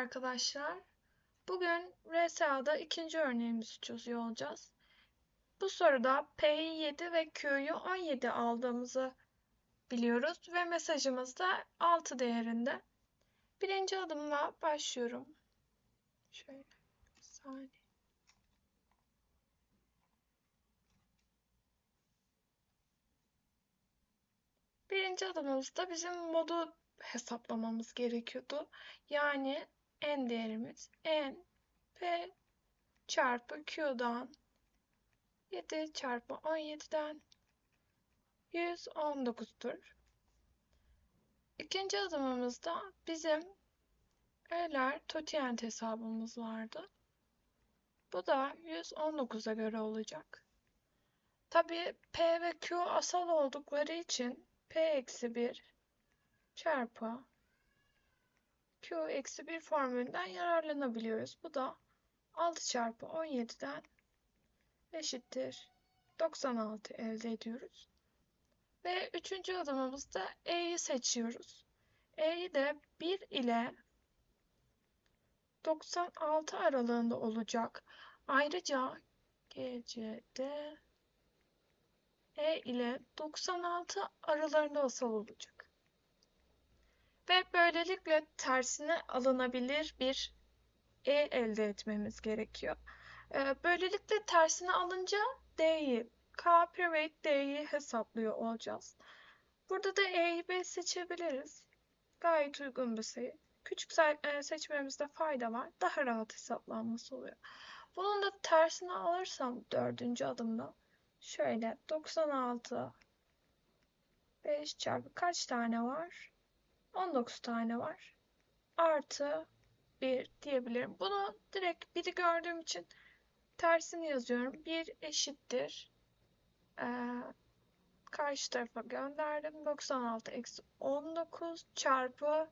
arkadaşlar. Bugün RSA'da ikinci örneğimizi çözüyor olacağız. Bu soruda P'yi 7 ve Q'yu 17 aldığımızı biliyoruz ve mesajımız da 6 değerinde. Birinci adımla başlıyorum. Şöyle bir saniye. Birinci adımımızda bizim modu hesaplamamız gerekiyordu. Yani n değerimiz n p çarpı q'dan 7 çarpı 17'den 119'dur. İkinci adımımızda bizim Euler Totient hesabımız vardı. Bu da 119'a göre olacak. Tabi P ve Q asal oldukları için P eksi 1 çarpı Q eksi 1 formülünden yararlanabiliyoruz. Bu da 6 çarpı 17'den eşittir 96 elde ediyoruz. Ve üçüncü adımımızda E'yi seçiyoruz. E'yi de 1 ile 96 aralığında olacak. Ayrıca GC'de E ile 96 aralarında asal olacak. Ve böylelikle tersine alınabilir bir E elde etmemiz gerekiyor. Ee, böylelikle tersine alınca D'yi, K private D'yi hesaplıyor olacağız. Burada da E'yi B seçebiliriz. Gayet uygun bir sayı. Küçük e, seçmemizde fayda var. Daha rahat hesaplanması oluyor. Bunun da tersine alırsam dördüncü adımda şöyle 96 5 çarpı kaç tane var? 19 tane var. Artı 1 diyebilirim. Bunu direkt biri gördüğüm için tersini yazıyorum. 1 eşittir. Ee, karşı tarafa gönderdim. 96 eksi 19 çarpı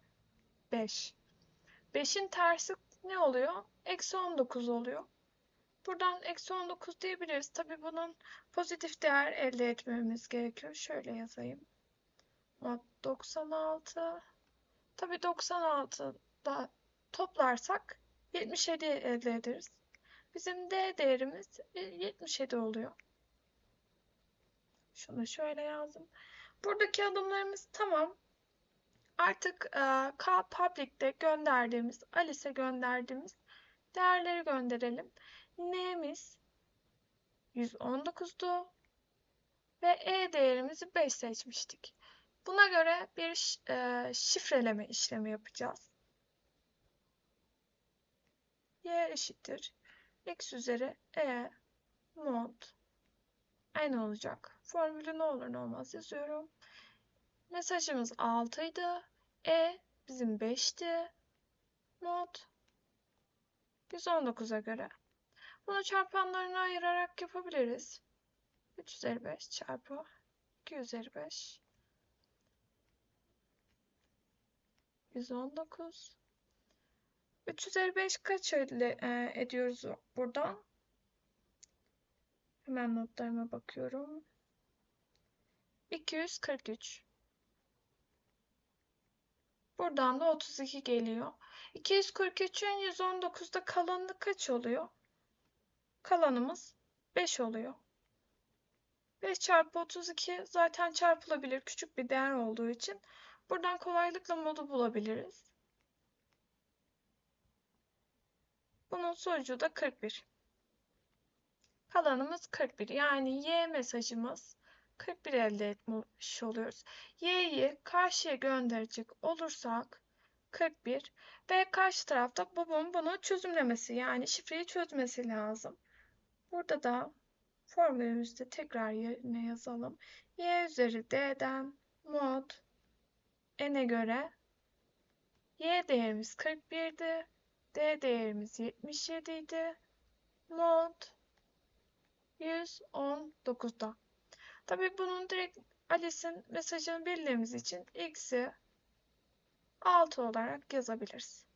5. 5'in tersi ne oluyor? Eksi 19 oluyor. Buradan eksi 19 diyebiliriz. Tabi bunun pozitif değer elde etmemiz gerekiyor. Şöyle yazayım. Mod 96 Tabii 96'da toplarsak 77 elde ederiz. Bizim D değerimiz 77 oluyor. Şunu şöyle yazdım. Buradaki adımlarımız tamam. Artık e, K Public'te gönderdiğimiz, Alice'e gönderdiğimiz değerleri gönderelim. N'miz 119'du ve E değerimizi 5 seçmiştik. Buna göre bir e, şifreleme işlemi yapacağız. Y eşittir. X üzeri E mod n olacak. Formülü ne olur ne olmaz yazıyorum. Mesajımız 6 idi. E bizim 5'ti. Mod 119'a göre. Bunu çarpanlarına ayırarak yapabiliriz. 3 üzeri 5 çarpı 2 üzeri 5 119. 3 üzeri 5 kaç elde e, ediyoruz buradan? Hemen notlarıma bakıyorum. 243. Buradan da 32 geliyor. 243'ün 119'da kalanı kaç oluyor? Kalanımız 5 oluyor. 5 çarpı 32 zaten çarpılabilir küçük bir değer olduğu için Buradan kolaylıkla modu bulabiliriz. Bunun sonucu da 41. Kalanımız 41. Yani Y mesajımız 41 elde etmiş oluyoruz. Y'yi karşıya gönderecek olursak 41 ve karşı tarafta babam bunu çözümlemesi yani şifreyi çözmesi lazım. Burada da formülümüzde tekrar yerine yazalım. Y üzeri D'den mod n'e göre y değerimiz 41'di. D değerimiz 77 idi. Mod 119'da. Tabii bunun direkt Alice'in mesajını bildiğimiz için x'i 6 olarak yazabiliriz.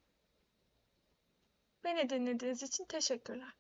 Beni dinlediğiniz için teşekkürler.